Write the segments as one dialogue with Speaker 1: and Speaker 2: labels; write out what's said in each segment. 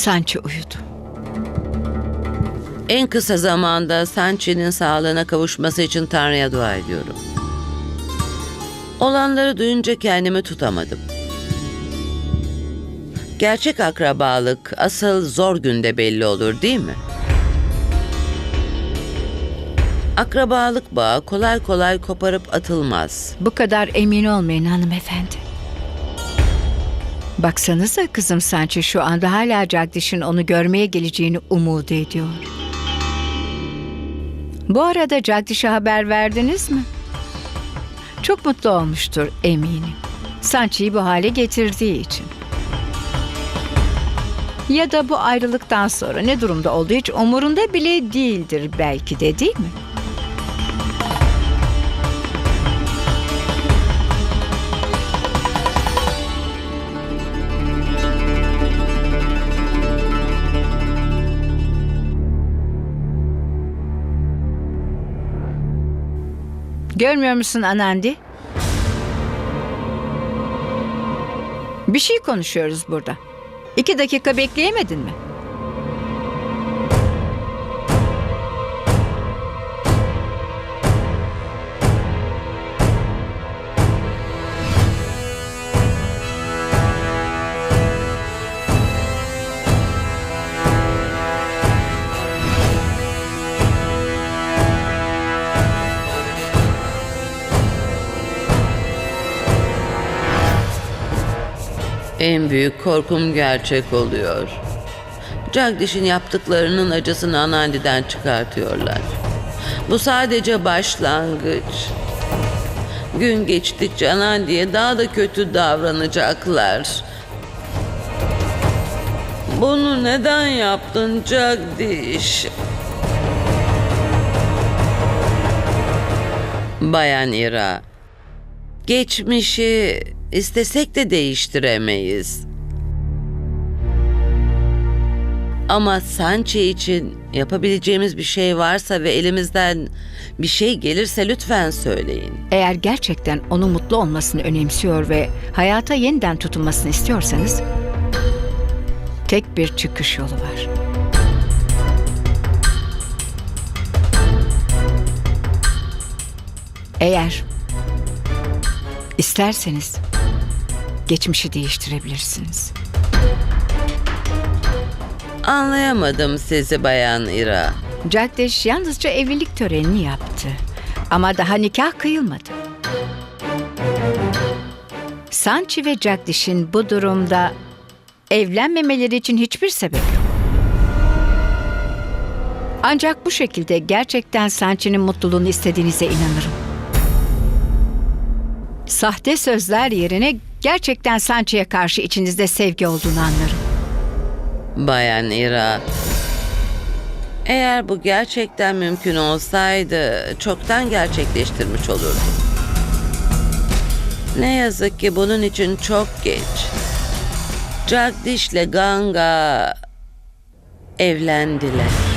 Speaker 1: Sanchi uyudu.
Speaker 2: En kısa zamanda Sanchi'nin sağlığına kavuşması için Tanrı'ya dua ediyorum. Olanları duyunca kendimi tutamadım. Gerçek akrabalık asıl zor günde belli olur değil mi? Akrabalık bağı kolay kolay koparıp atılmaz.
Speaker 1: Bu kadar emin olmayın hanımefendi. Baksanıza kızım Sanchi şu anda hala Jagdish'in onu görmeye geleceğini umut ediyor. Bu arada Jagdish'e haber verdiniz mi? Çok mutlu olmuştur eminim. Sanchi'yi bu hale getirdiği için. Ya da bu ayrılıktan sonra ne durumda olduğu hiç umurunda bile değildir belki de değil mi? Görmüyor musun Anandi? Bir şey konuşuyoruz burada. İki dakika bekleyemedin mi?
Speaker 2: En büyük korkum gerçek oluyor. Jagdish'in yaptıklarının acısını Anandi'den çıkartıyorlar. Bu sadece başlangıç. Gün geçtikçe Anandi'ye daha da kötü davranacaklar. Bunu neden yaptın Jagdish? Bayan Ira, geçmişi istesek de değiştiremeyiz. Ama Sanchi için yapabileceğimiz bir şey varsa ve elimizden bir şey gelirse lütfen söyleyin.
Speaker 1: Eğer gerçekten onun mutlu olmasını önemsiyor ve hayata yeniden tutunmasını istiyorsanız tek bir çıkış yolu var. Eğer isterseniz geçmişi değiştirebilirsiniz.
Speaker 2: Anlayamadım sizi Bayan Ira.
Speaker 1: Jagdish yalnızca evlilik törenini yaptı. Ama daha nikah kıyılmadı. Sanchi ve Jagdish'in bu durumda evlenmemeleri için hiçbir sebep yok. Ancak bu şekilde gerçekten Sanchi'nin mutluluğunu istediğinize inanırım. Sahte sözler yerine gerçekten Sanchi'ye karşı içinizde sevgi olduğunu anlarım.
Speaker 2: Bayan Ira. Eğer bu gerçekten mümkün olsaydı çoktan gerçekleştirmiş olurdum. Ne yazık ki bunun için çok geç. Jagdish'le Ganga evlendiler.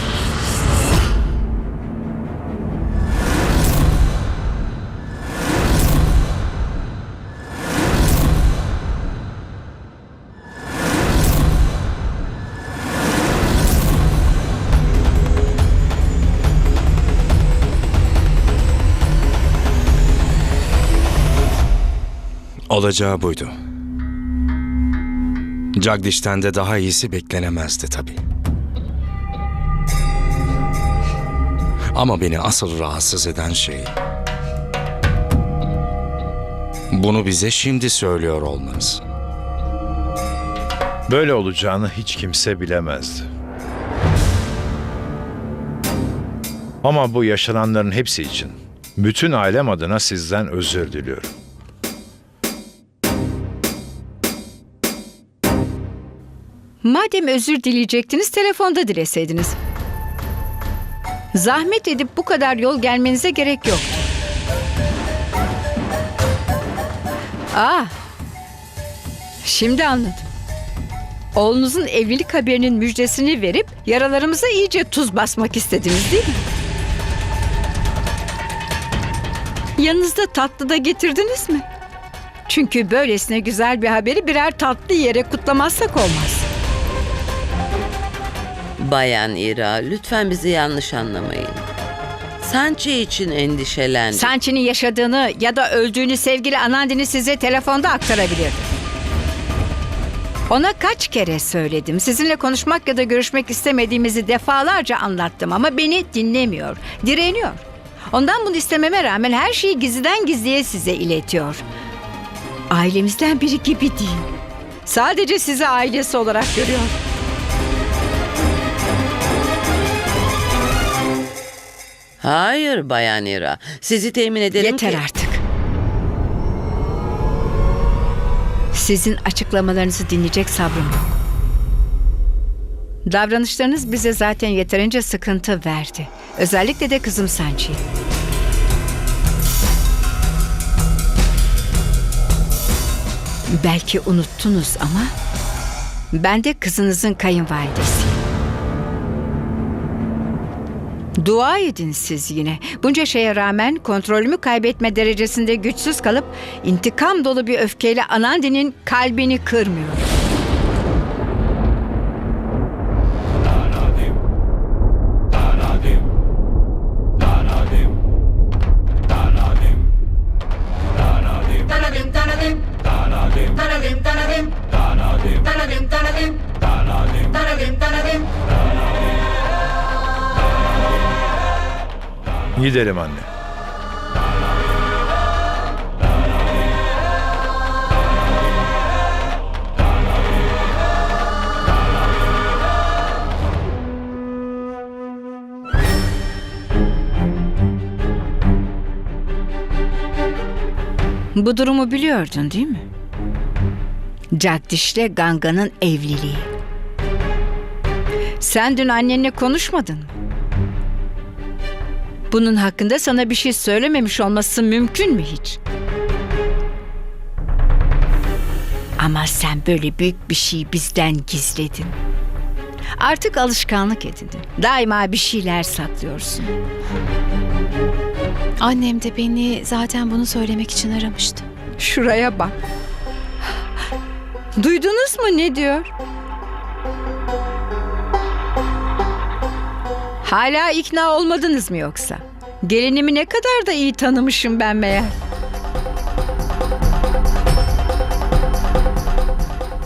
Speaker 3: Olacağı buydu. Jagdish'ten de daha iyisi beklenemezdi tabii. Ama beni asıl rahatsız eden şey... Bunu bize şimdi söylüyor olmanız.
Speaker 4: Böyle olacağını hiç kimse bilemezdi. Ama bu yaşananların hepsi için bütün ailem adına sizden özür diliyorum.
Speaker 1: Madem özür dileyecektiniz telefonda dileseydiniz. Zahmet edip bu kadar yol gelmenize gerek yok. Ah. Şimdi anladım. Oğlunuzun evlilik haberinin müjdesini verip yaralarımıza iyice tuz basmak istediniz değil mi? Yanınızda tatlı da getirdiniz mi? Çünkü böylesine güzel bir haberi birer tatlı yere kutlamazsak olmaz.
Speaker 2: Bayan İra, lütfen bizi yanlış anlamayın. Sanchi için endişelendim.
Speaker 1: Sanchi'nin yaşadığını ya da öldüğünü sevgili Anandini size telefonda aktarabilirdi. Ona kaç kere söyledim. Sizinle konuşmak ya da görüşmek istemediğimizi defalarca anlattım ama beni dinlemiyor, direniyor. Ondan bunu istememe rağmen her şeyi gizliden gizliye size iletiyor. Ailemizden biri gibi değil. Sadece sizi ailesi olarak görüyor.
Speaker 2: Hayır Bayan İra. Sizi temin edelim
Speaker 1: Yeter
Speaker 2: ki...
Speaker 1: artık. Sizin açıklamalarınızı dinleyecek sabrım yok. Davranışlarınız bize zaten yeterince sıkıntı verdi. Özellikle de kızım Sanchi. Belki unuttunuz ama ben de kızınızın kayınvalidesiyim. Dua edin siz yine. Bunca şeye rağmen kontrolümü kaybetme derecesinde güçsüz kalıp intikam dolu bir öfkeyle Anandi'nin kalbini kırmıyor.
Speaker 4: Gidelim anne.
Speaker 1: Bu durumu biliyordun değil mi? Jagdish'le Ganga'nın evliliği. Sen dün annenle konuşmadın mı? Bunun hakkında sana bir şey söylememiş olması mümkün mü hiç? Ama sen böyle büyük bir şeyi bizden gizledin. Artık alışkanlık edindin. Daima bir şeyler saklıyorsun.
Speaker 5: Annem de beni zaten bunu söylemek için aramıştı.
Speaker 1: Şuraya bak. Duydunuz mu ne diyor? Hala ikna olmadınız mı yoksa? Gelinimi ne kadar da iyi tanımışım ben meğer.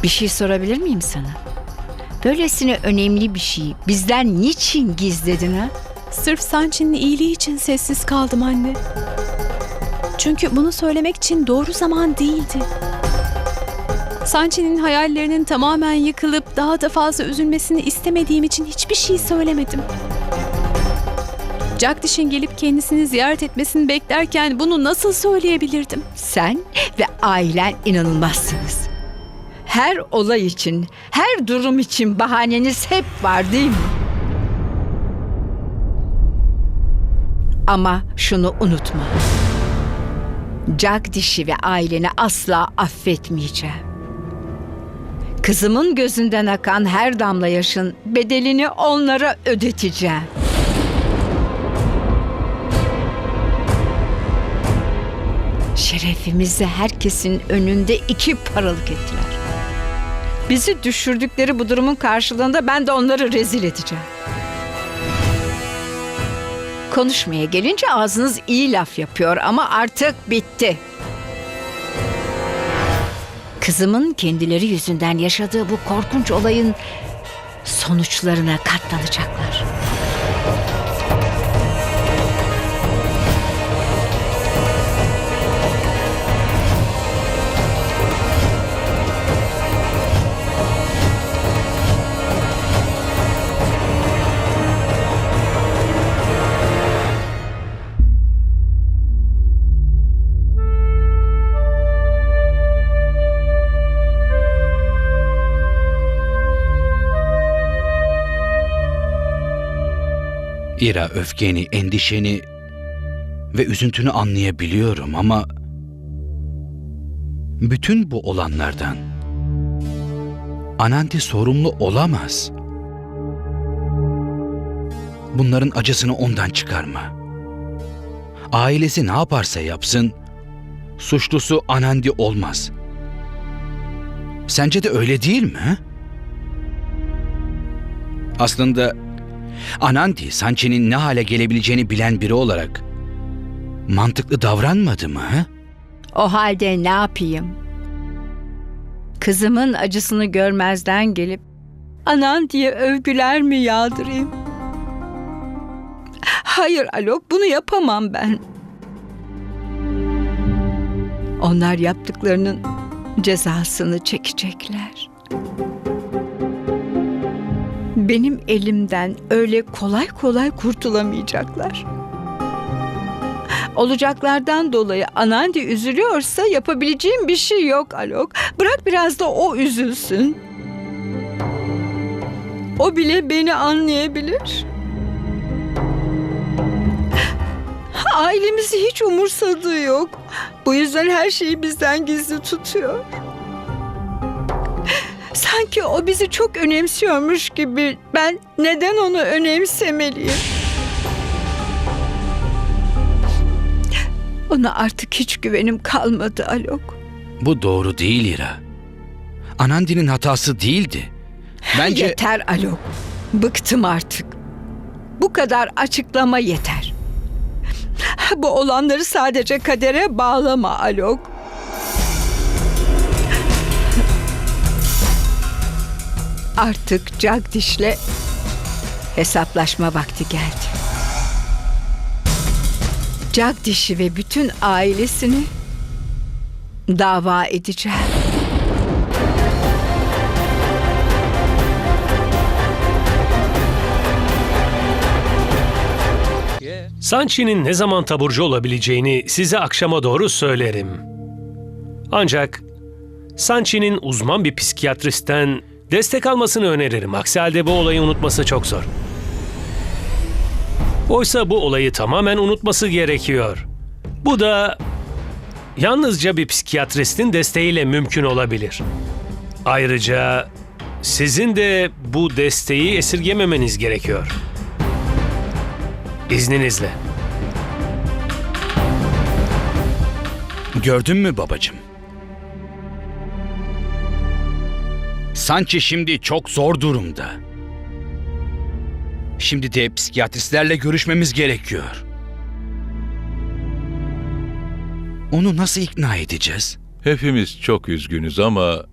Speaker 1: Bir şey sorabilir miyim sana? Böylesine önemli bir şeyi bizden niçin gizledin ha?
Speaker 5: Sırf Sanchi'nin iyiliği için sessiz kaldım anne. Çünkü bunu söylemek için doğru zaman değildi. Sanchi'nin hayallerinin tamamen yıkılıp daha da fazla üzülmesini istemediğim için hiçbir şey söylemedim. Jagdish'in gelip kendisini ziyaret etmesini beklerken bunu nasıl söyleyebilirdim?
Speaker 1: Sen ve ailen inanılmazsınız. Her olay için, her durum için bahaneniz hep var değil mi? Ama şunu unutma. Jagdish'i ve aileni asla affetmeyeceğim. Kızımın gözünden akan her damla yaşın bedelini onlara ödeteceğim. Şerefimizi herkesin önünde iki paralık ettiler. Bizi düşürdükleri bu durumun karşılığında ben de onları rezil edeceğim. Konuşmaya gelince ağzınız iyi laf yapıyor ama artık bitti. Kızımın kendileri yüzünden yaşadığı bu korkunç olayın sonuçlarına katlanacaklar.
Speaker 3: İra öfkeni, endişeni ve üzüntünü anlayabiliyorum ama bütün bu olanlardan Ananti sorumlu olamaz. Bunların acısını ondan çıkarma. Ailesi ne yaparsa yapsın, suçlusu Anandi olmaz. Sence de öyle değil mi? Aslında
Speaker 6: Anandi, Sanchi'nin ne hale gelebileceğini bilen biri olarak mantıklı davranmadı mı?
Speaker 1: O halde ne yapayım? Kızımın acısını görmezden gelip anan diye övgüler mi yağdırayım? Hayır Alok bunu yapamam ben. Onlar yaptıklarının cezasını çekecekler. Benim elimden öyle kolay kolay kurtulamayacaklar. Olacaklardan dolayı Anandi üzülüyorsa yapabileceğim bir şey yok Alok. Bırak biraz da o üzülsün. O bile beni anlayabilir. Ailemizi hiç umursadığı yok. Bu yüzden her şeyi bizden gizli tutuyor. Sanki o bizi çok önemsiyormuş gibi ben neden onu önemsemeliyim? Ona artık hiç güvenim kalmadı Alok.
Speaker 6: Bu doğru değil İra. Anandi'nin hatası değildi. Bence
Speaker 1: Yeter Alok. Bıktım artık. Bu kadar açıklama yeter. Bu olanları sadece kadere bağlama Alok. Artık Jagdish'le hesaplaşma vakti geldi. Jagdish'i ve bütün ailesini dava edeceğim.
Speaker 7: Sanchi'nin ne zaman taburcu olabileceğini size akşama doğru söylerim. Ancak Sanchi'nin uzman bir psikiyatristten destek almasını öneririm. Aksi halde bu olayı unutması çok zor. Oysa bu olayı tamamen unutması gerekiyor. Bu da yalnızca bir psikiyatristin desteğiyle mümkün olabilir. Ayrıca sizin de bu desteği esirgememeniz gerekiyor. İzninizle.
Speaker 6: gördün mü babacığım? Sanchi şimdi çok zor durumda. Şimdi de psikiyatristlerle görüşmemiz gerekiyor. Onu nasıl ikna edeceğiz?
Speaker 8: Hepimiz çok üzgünüz ama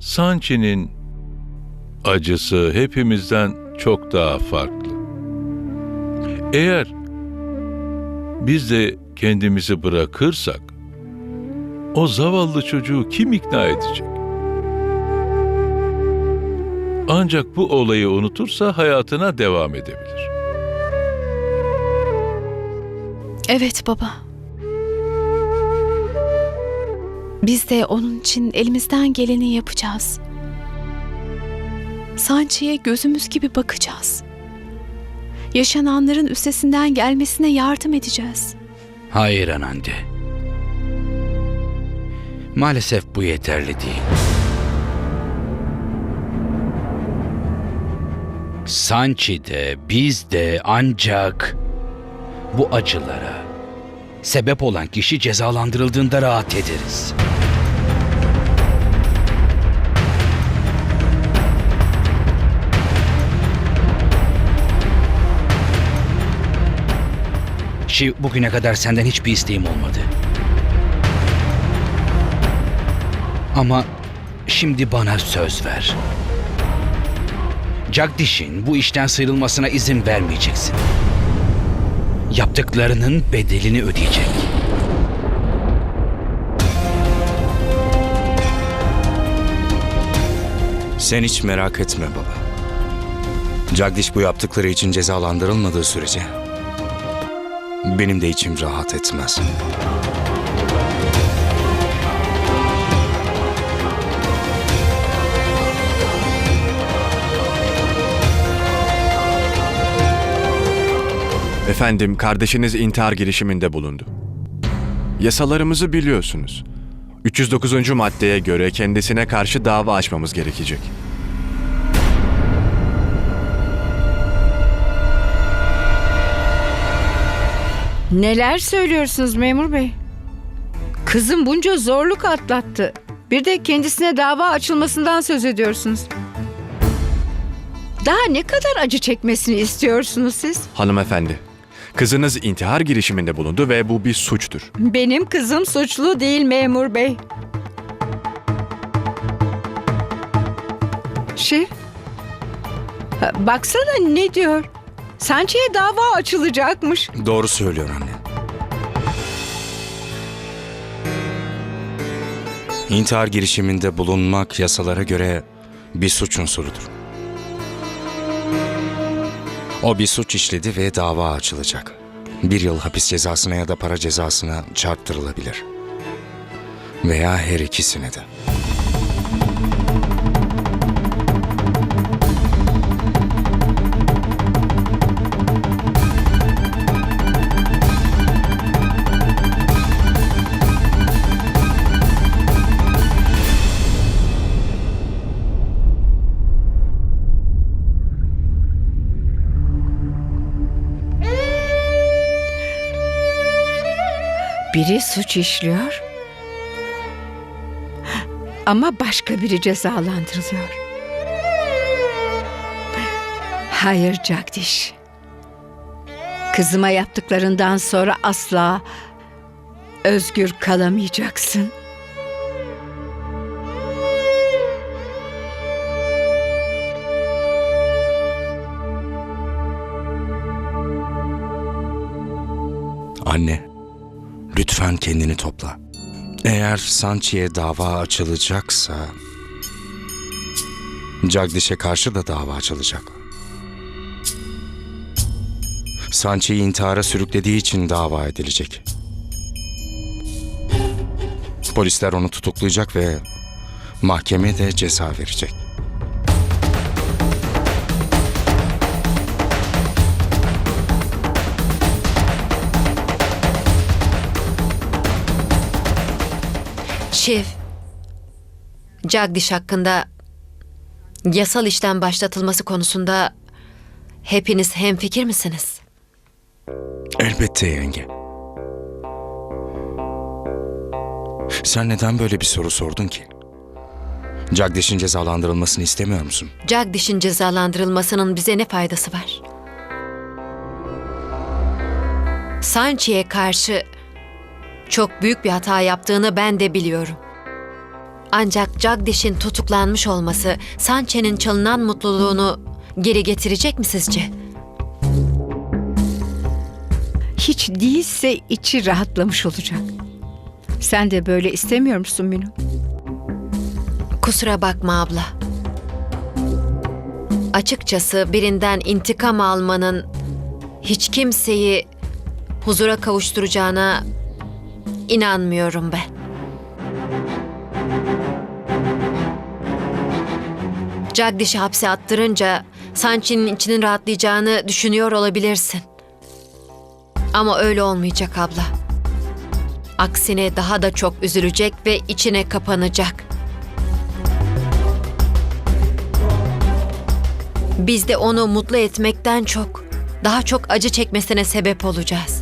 Speaker 8: Sanchi'nin acısı hepimizden çok daha farklı. Eğer biz de kendimizi bırakırsak o zavallı çocuğu kim ikna edecek? Ancak bu olayı unutursa hayatına devam edebilir.
Speaker 5: Evet baba. Biz de onun için elimizden geleni yapacağız. Sanchi'ye gözümüz gibi bakacağız. Yaşananların üstesinden gelmesine yardım edeceğiz.
Speaker 6: Hayır Anandi. Maalesef bu yeterli değil. Sanchi de biz de ancak bu acılara sebep olan kişi cezalandırıldığında rahat ederiz. Şiv bugüne kadar senden hiçbir isteğim olmadı. Ama şimdi bana söz ver. Jagdish'in bu işten sıyrılmasına izin vermeyeceksin. Yaptıklarının bedelini ödeyecek.
Speaker 3: Sen hiç merak etme baba. Jagdish bu yaptıkları için cezalandırılmadığı sürece benim de içim rahat etmez.
Speaker 9: Efendim, kardeşiniz intihar girişiminde bulundu. Yasalarımızı biliyorsunuz. 309. maddeye göre kendisine karşı dava açmamız gerekecek.
Speaker 1: Neler söylüyorsunuz memur bey? Kızım bunca zorluk atlattı. Bir de kendisine dava açılmasından söz ediyorsunuz. Daha ne kadar acı çekmesini istiyorsunuz siz?
Speaker 9: Hanımefendi, kızınız intihar girişiminde bulundu ve bu bir suçtur.
Speaker 1: Benim kızım suçlu değil memur bey. Şef. Baksana ne diyor? Sanchi'ye dava açılacakmış.
Speaker 3: Doğru söylüyor anne. İntihar girişiminde bulunmak yasalara göre bir suç unsurudur. O bir suç işledi ve dava açılacak. Bir yıl hapis cezasına ya da para cezasına çarptırılabilir. Veya her ikisine de.
Speaker 1: Biri suç işliyor. Ama başka biri cezalandırılıyor. Hayır Jagdish. Kızıma yaptıklarından sonra asla özgür kalamayacaksın.
Speaker 3: Kendini topla. Eğer Sanchi'ye dava açılacaksa... Jagdish'e karşı da dava açılacak. Sanchi'yi intihara sürüklediği için dava edilecek. Polisler onu tutuklayacak ve mahkeme de ceza verecek.
Speaker 10: Şef, Jagdish hakkında yasal işlem başlatılması konusunda hepiniz hemfikir misiniz?
Speaker 3: Elbette yenge. Sen neden böyle bir soru sordun ki? Jagdish'in cezalandırılmasını istemiyor musun?
Speaker 10: Jagdish'in cezalandırılmasının bize ne faydası var? Sanchi'ye karşı çok büyük bir hata yaptığını ben de biliyorum. Ancak Jagdish'in tutuklanmış olması Sanche'nin çalınan mutluluğunu geri getirecek mi sizce?
Speaker 1: Hiç değilse içi rahatlamış olacak. Sen de böyle istemiyor musun Minu?
Speaker 10: Kusura bakma abla. Açıkçası birinden intikam almanın hiç kimseyi huzura kavuşturacağına inanmıyorum ben. Jagdish'i hapse attırınca Sanchi'nin içinin rahatlayacağını düşünüyor olabilirsin. Ama öyle olmayacak abla. Aksine daha da çok üzülecek ve içine kapanacak. Biz de onu mutlu etmekten çok, daha çok acı çekmesine sebep olacağız.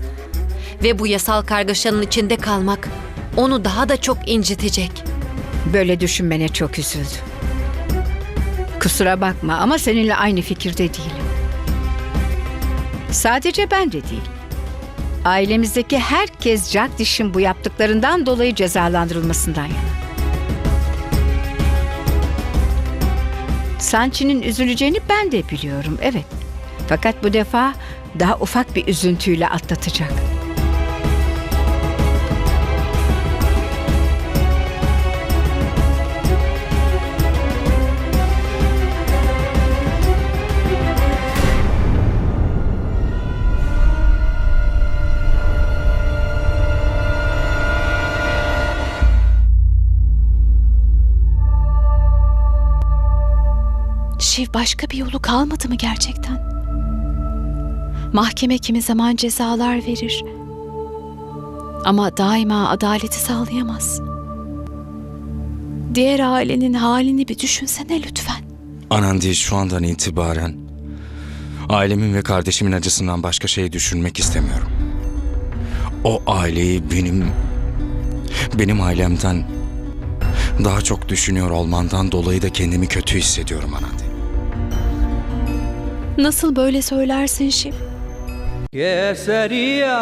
Speaker 10: Ve bu yasal kargaşanın içinde kalmak onu daha da çok incitecek.
Speaker 1: Böyle düşünmene çok üzüldüm. Kusura bakma ama seninle aynı fikirde değilim. Sadece ben de değil. Ailemizdeki herkes Jagdish'in bu yaptıklarından dolayı cezalandırılmasından yana. Sanchi'nin üzüleceğini ben de biliyorum, evet. Fakat bu defa daha ufak bir üzüntüyle atlatacak.
Speaker 5: Şiv başka bir yolu kalmadı mı gerçekten? Mahkeme kimi zaman cezalar verir. Ama daima adaleti sağlayamaz. Diğer ailenin halini bir düşünsene lütfen.
Speaker 3: Anandi şu andan itibaren ailemin ve kardeşimin acısından başka şey düşünmek istemiyorum. O aileyi benim benim ailemden daha çok düşünüyor olmandan dolayı da kendimi kötü hissediyorum Anandi.
Speaker 5: Nasıl böyle söylersin
Speaker 11: şimdi? Keseriya